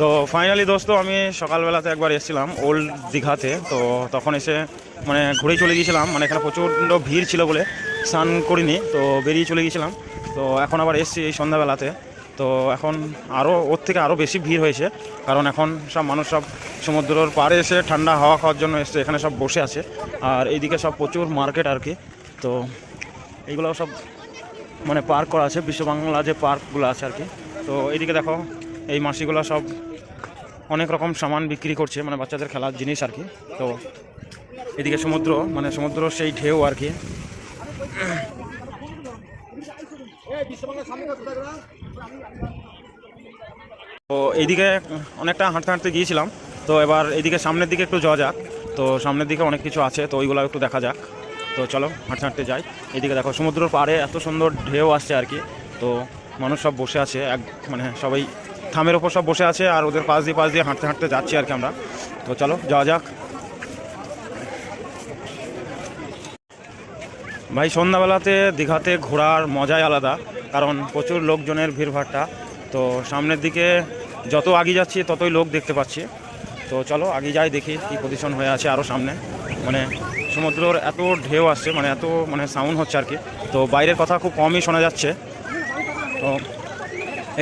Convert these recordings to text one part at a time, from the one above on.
তো ফাইনালি দোস্ত, আমি সকালবেলাতে একবার এসেছিলাম ওল্ড দীঘাতে। তো তখন এসে মানে ঘুরেই চলে গিয়েছিলাম। মানে এখানে প্রচণ্ড ভিড় ছিল বলে স্নান করিনি, তো বেরিয়ে চলে গিয়েছিলাম। তো এখন আবার এসেছি এই সন্ধ্যাবেলাতে। তো এখন আরও ওর থেকে আরও বেশি ভিড় হয়েছে। কারণ এখন সব মানুষ সব সমুদ্রর পাড়ে এসে ঠান্ডা হাওয়া খাওয়ার জন্য এসছে, এখানে সব বসে আছে। আর এইদিকে সব প্রচুর মার্কেট আর কি। তো এইগুলো সব মানে পার্ক করা আছে। বিশ্ব বাংলা যে পার্কগুলো আছে আর কি। তো এইদিকে দেখো, এই মাসিগুলো সব অনেক রকম সামান বিক্রি করছে মানে বাচ্চাদের খেলার জিনিস আর কি। তো এদিকে সমুদ্র মানে সমুদ্র সেই ঢেউ আর কি। তো এইদিকে অনেকটা হাঁটতে হাঁটতে গিয়েছিলাম, তো এবার এদিকে সামনের দিকে একটু যাওয়া যাক। তো সামনের দিকে অনেক কিছু আছে, তো ওইগুলো একটু দেখা যাক। তো চলো হাঁটতে হাঁটতে যাই। এদিকে দেখো সমুদ্রের পাড়ে এত সুন্দর ঢেউ আসছে আর কি। তো মানুষ সব বসে আছে, এক মানে সবাই থামের ওপর সব বসে আছে আর ওদের পাশ দিয়ে পাশ দিয়ে হাঁটতে হাঁটতে যাচ্ছি আর কি আমরা। তো চলো, যাওয়া যাক। ভাই, সন্ধ্যাবেলাতে দীঘাতে ঘোরার মজাই আলাদা, কারণ প্রচুর লোকজনের ভিড়ভাট্টা তো সামনের দিকে যত আগে যাচ্ছি, ততই লোক দেখতে পাচ্ছি। তো চলো আগে যাই, দেখি কী পজিশন হয়ে আছে আরও সামনে। মানে সমুদ্রর এত ঢেউ আসছে মানে এত মানে সাউন্ড হচ্ছে আর কি। তো বাইরের কথা খুব কমই শোনা যাচ্ছে। তো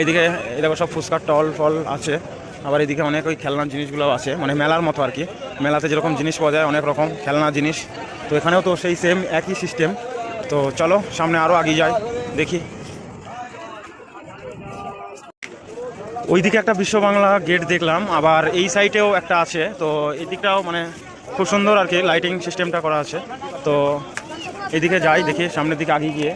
এইদিকে, এই দেখো সব ফুচকার টল ফল আছে। আবার এদিকে অনেক ওই খেলনার জিনিসগুলো আছে মানে মেলার মতো আর কি। মেলাতে যেরকম জিনিস পাওয়া যায়, অনেক রকম খেলনা জিনিস। তো এখানেও তো সেই সেম একই সিস্টেম তো চলো, সামনে আরও এগিয়ে যাই, দেখি। ওইদিকে একটা বিশ্ব বাংলা গেট দেখলাম, আবার এই সাইডেও একটা আছে। তো এই দিকটাও মানে খুব সুন্দর আর কি লাইটিং সিস্টেমটা করা আছে। তো এদিকে যাই, দেখি সামনের দিকে আগিয়ে গিয়ে।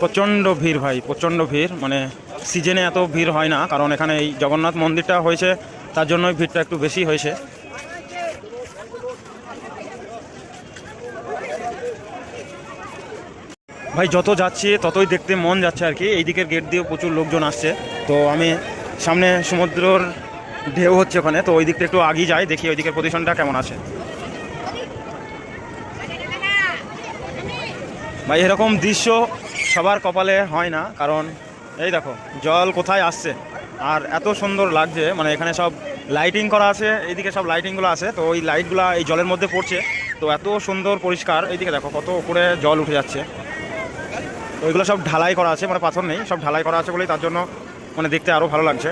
প্রচণ্ড ভিড় ভাই, প্রচণ্ড ভিড়। মানে সিজনে এত ভিড় হয় না, কারণ এখানে এই জগন্নাথ মন্দিরটা হয়েছে, তার জন্যই ভিড়টা একটু বেশি হয়েছে। ভাই, যত যাচ্ছি, ততই দেখতে মন যাচ্ছে আর কি। এই দিকের গেট দিয়ে প্রচুর লোকজন আসছে। তো আমি সামনে সমুদ্রর ঢেউ হচ্ছে ওখানে, তো ওই দিকটা একটু আগিয়ে যাই, দেখি ওই দিকের পজিশনটা কেমন আছে। ভাই, এরকম দৃশ্য সবার কপালে হয় না, কারণ এই দেখো, জল কোথায় আসছে? আর এত সুন্দর লাগছে মানে এখানে সব লাইটিং করা আছে, এইদিকে সব লাইটিংগুলো আছে, তো ওই লাইটগুলো এই জলের মধ্যে পড়ছে, তো এত সুন্দর পরিষ্কার, এইদিকে দেখো কত উপরে জল উঠে যাচ্ছে। তো ওইগুলো সব ঢালাই করা আছে মানে পাথর নেই, সব ঢালাই করা আছে বলেই তার জন্য মানে দেখতে আরও ভালো লাগছে।